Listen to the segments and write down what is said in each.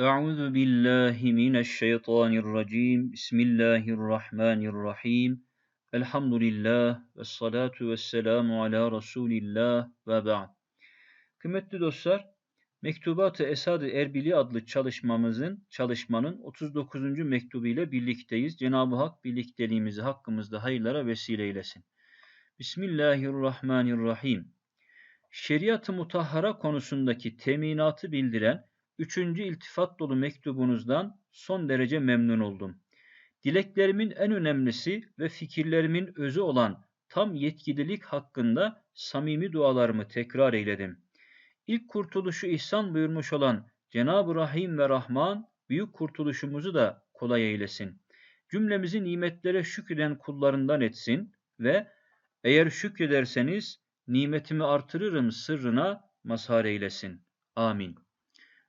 أعوذ بالله من الشيطان الرجيم بسم الله الرحمن الرحيم الحمد لله والصلاة والسلام على رسول الله ve ba'd. Kıymetli dostlar, Mektubat-ı Esad-ı Erbili adlı çalışmamızın, çalışmanın 39. mektubu ile birlikteyiz. Cenab-ı Hak birlikteliğimizi hakkımızda hayırlara vesile eylesin. Bismillahirrahmanirrahim. Şeriat-ı mutahhara konusundaki teminatı bildiren Üçüncü iltifat dolu mektubunuzdan son derece memnun oldum. Dileklerimin en önemlisi ve fikirlerimin özü olan tam yetkililik hakkında samimi dualarımı tekrar eyledim. İlk kurtuluşu ihsan buyurmuş olan Cenab-ı Rahim ve Rahman büyük kurtuluşumuzu da kolay eylesin. Cümlemizi nimetlere şükreden kullarından etsin ve eğer şükrederseniz nimetimi artırırım sırrına mazhar eylesin. Amin.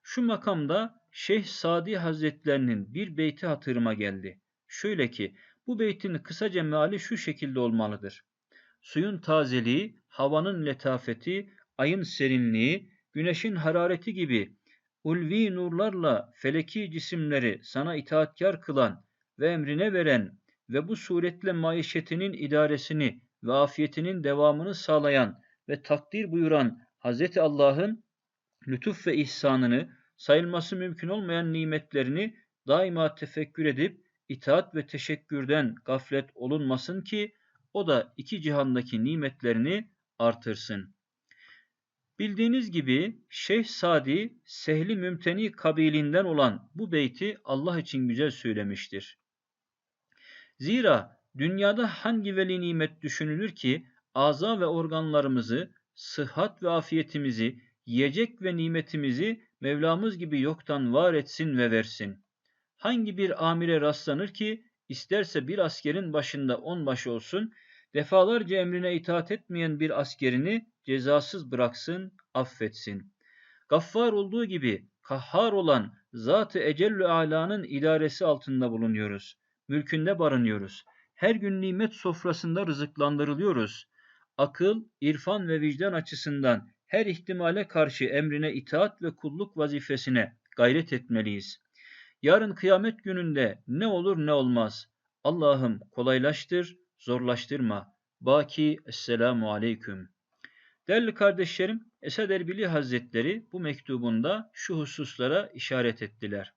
Şu makamda Şeyh Sadi Hazretlerinin bir beyti hatırıma geldi. Şöyle ki, bu beytin kısaca meali şu şekilde olmalıdır. Suyun tazeliği, havanın letafeti, ayın serinliği, güneşin harareti gibi ulvi nurlarla feleki cisimleri sana itaatkar kılan ve emrine veren ve bu suretle maişetinin idaresini ve afiyetinin devamını sağlayan ve takdir buyuran Hz. Allah'ın lütuf ve ihsanını, sayılması mümkün olmayan nimetlerini daima tefekkür edip itaat ve teşekkürden gaflet olunmasın ki o da iki cihandaki nimetlerini artırsın. Bildiğiniz gibi Şeyh Sadi Sehli Mümteni kabilinden olan bu beyti Allah için güzel söylemiştir. Zira dünyada hangi veli nimet düşünülür ki aza ve organlarımızı, sıhhat ve afiyetimizi, yiyecek ve nimetimizi Mevlamız gibi yoktan var etsin ve versin. Hangi bir amire rastlanır ki isterse bir askerin başında onbaşı olsun, defalarca emrine itaat etmeyen bir askerini cezasız bıraksın, affetsin. Gaffar olduğu gibi kahhar olan Zat-ı Ecellü Ala'nın idaresi altında bulunuyoruz. Mülkünde barınıyoruz. Her gün nimet sofrasında rızıklandırılıyoruz. Akıl, irfan ve vicdan açısından her ihtimale karşı emrine itaat ve kulluk vazifesine gayret etmeliyiz. Yarın kıyamet gününde ne olur ne olmaz. Allah'ım kolaylaştır, zorlaştırma. Baki Esselamu Aleyküm. Değerli kardeşlerim, Esad Erbili Hazretleri bu mektubunda şu hususlara işaret ettiler.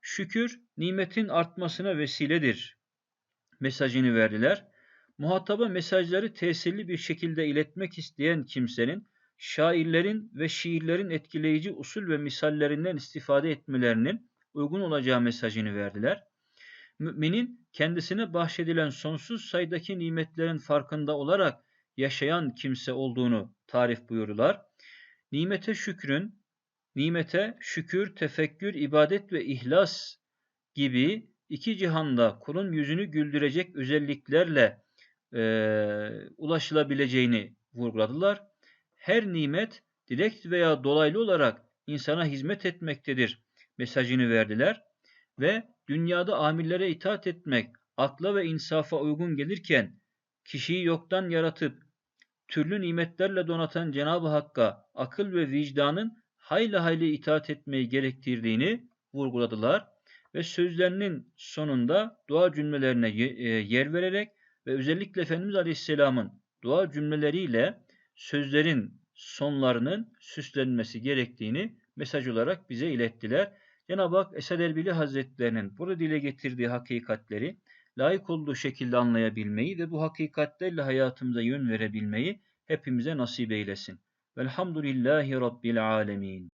Şükür, nimetin artmasına vesiledir mesajını verdiler. Muhataba mesajları tesirli bir şekilde iletmek isteyen kimsenin şairlerin ve şiirlerin etkileyici usul ve misallerinden istifade etmelerinin uygun olacağı mesajını verdiler. Müminin kendisine bahşedilen sonsuz sayıdaki nimetlerin farkında olarak yaşayan kimse olduğunu tarif buyurdular. Nimete şükrün, nimete şükür, tefekkür, ibadet ve ihlas gibi iki cihanda kulun yüzünü güldürecek özelliklerle e, ulaşılabileceğini vurguladılar her nimet direkt veya dolaylı olarak insana hizmet etmektedir mesajını verdiler ve dünyada amirlere itaat etmek akla ve insafa uygun gelirken kişiyi yoktan yaratıp türlü nimetlerle donatan Cenab-ı Hakk'a akıl ve vicdanın hayli hayli itaat etmeyi gerektirdiğini vurguladılar ve sözlerinin sonunda dua cümlelerine e, yer vererek ve özellikle Efendimiz Aleyhisselam'ın dua cümleleriyle sözlerin sonlarının süslenmesi gerektiğini mesaj olarak bize ilettiler. Cenab-ı Hak Esad Erbili Hazretlerinin burada dile getirdiği hakikatleri layık olduğu şekilde anlayabilmeyi ve bu hakikatlerle hayatımıza yön verebilmeyi hepimize nasip eylesin. Velhamdülillahi Rabbil Alemin.